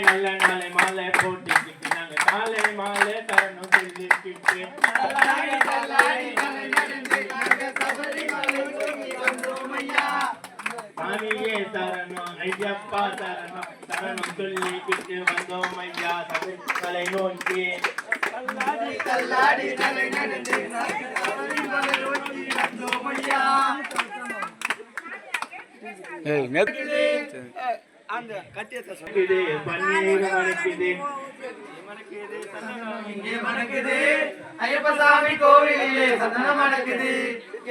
நல்ல நாளை மாலை நாங்க காலை மாலை தரணும் சொல்லிக்கிட்டு சாமியே தரணும் ஐயப்பா தரணும் தரணும் சொல்லிக்கிட்டு வந்தோம் ஐயா தலை நோக்கி அந்த கட்டியத்தை சொல்லு. இது பன்னீர் மணக்குது. இங்கே மணக்குது. ஐயப்பசாமி கோவிலிலே சந்தனம் மணக்குது.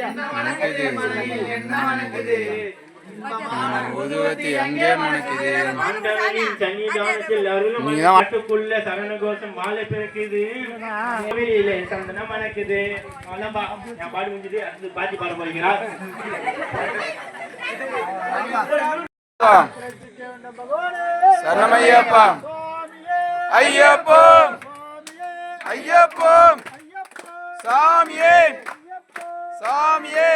என்ன மணக்குது மலையில் என்ன மணக்குது? ஊதுவத்தி அங்கே மணக்குது சன்னிதானத்தில் அருளும் சரண கோஷம் மாலை பிறக்குது. கோவிலிலே சந்தனம் மணக்குது. அவ்வளவுதான்பா. நான் பாடி முடிஞ்சது போகிறார் சரணமையப்பா. ஐயப்பம் ஐயப்பம் சாமியே. சாமியே.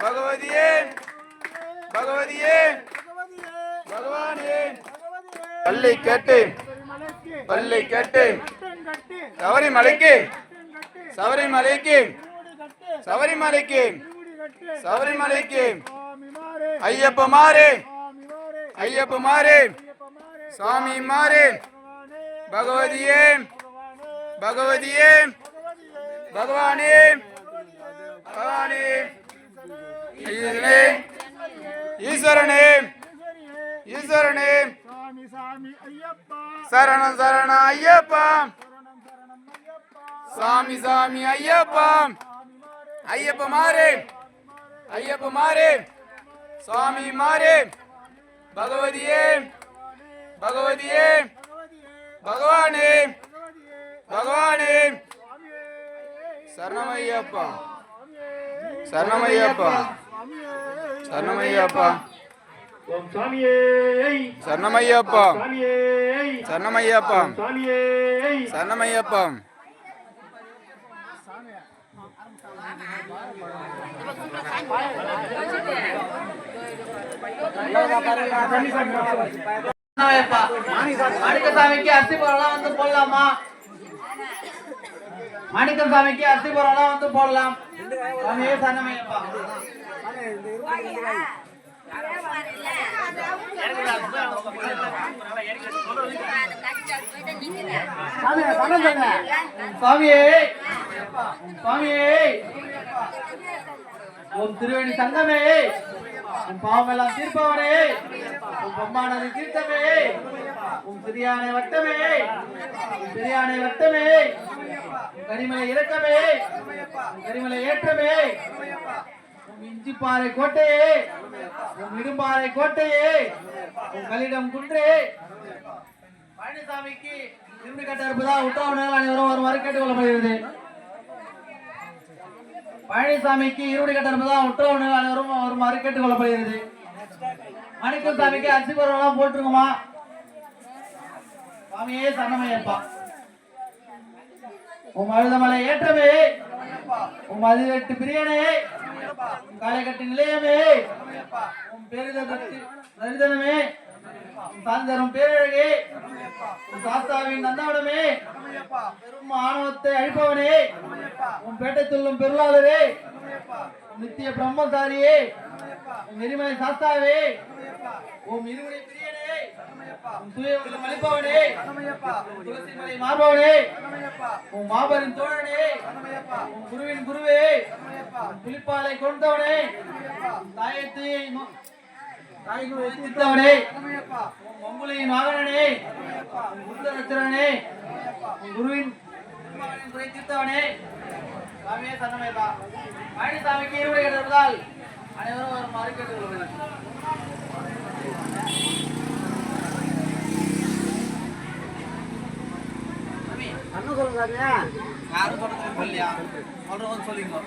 பகவதியே. பகவதியே. பகவானே. பள்ளி கேட்டு. பள்ளி கேட்டு. சபரிமலைக்கு சபரிமலைக்கு சபரிமலைக்கு சபரிமலைக்கு ஐயப்ப மாறு. ஐயப்ப மாறு. சாமி மாறு. பகவதியே. பகவதியே. பகவானே. பகவானே. ஈஸ்வரனே. ஈஸ்வரனே. ஈஸ்வரனே சரணம் சரண ஐயப்பா. சாமி சாமி ஐயப்பா. ஐயப்ப மாறு. ஐயப்ப மாறு. சாமி மாறு. பகவதியே. பகவதியே. பகவானே. பகவானே. சரணமையப்பா சரணமையப்பா சரணமையப்பா. ஓம் சாமியே. சரணமையப்பா. சாமியே. சரணமையப்பா. சரணமையப்பா. மாணிக்கசாமிக்கு அரிசி போடலாம் வந்து போடலாமா? மாணிக்கம் சாமிக்கு அரிசி போடலாம். வந்து போடலாம் சாமியே சரணமையப்பா சுவாமியே சுவாமியே உன் திருவேணி சங்கமே உன் பாவமெல்லாம் தீர்ப்பவனே. உன் பொம்மானது தீர்த்தமே. உன் சிறியானை வட்டமே. உன் பெரியானை வட்டமே. உன் கரிமலை இறக்கமே உன் கரிமலை ஏற்றமே. உன் இஞ்சிப்பாறை கோட்டையே. உன் இடும்பாறை கோட்டையே. உன் கலிடம் குன்றே. பழனிசாமிக்கு இருந்து கட்ட இருப்பதா உத்தரவு அனைவரும் வருமாறு கேட்டுக்கொள்ளப்படுகிறது பழனிசாமிக்கு இருபடி கட்ட இருப்பதா உத்தரவு அனைவரும் வருமாறு கேட்டுக்கொள்ளப்படுகிறது மணிக்கம் சாமிக்கு அரிசி பொருள் எல்லாம் போட்டுருக்குமா? சாமியே சரணமையப்பா. உம் அழுதமலை ஏற்றமே. உம் அதிரெட்டு பிரியனே. உன் காலைக்கட்டு நிலையமே. உம் பெரிதற்கு தரிதனமே. உம் சாந்தரும் பேரழகே. உம் சாஸ்தாவின் நந்தவனமே பெரும் ஆணவத்தை அழிப்பவனே. உன் பேட்டை துள்ளும் பெருளாளரே. நித்திய பிரம்மசாரியே நெறிமலை சாஸ்தாவே உம் இருமுறை பிரியனே தூய துளசி மலை மார்பவனே உம் மாபெரும் தோழனே உம் குருவின் குருவே புலிப்பாலை கொண்டவனே தாய்க்கு வைத்திருந்தவனே உம் மம்புலியின் வாகனனே உம் குருவின் குறை தீர்த்தவனே சாமியே பழனிசாமிக்கு இருமுறை கிடைப்பதால் அனைவரும் வருமாறு கேட்டுக்கொள்ளப்படுகிறது அண்ணன் சொல்லுங்க யாரும் சொல்றது இல்லையா சொல்றவங்க சொல்லிங்க.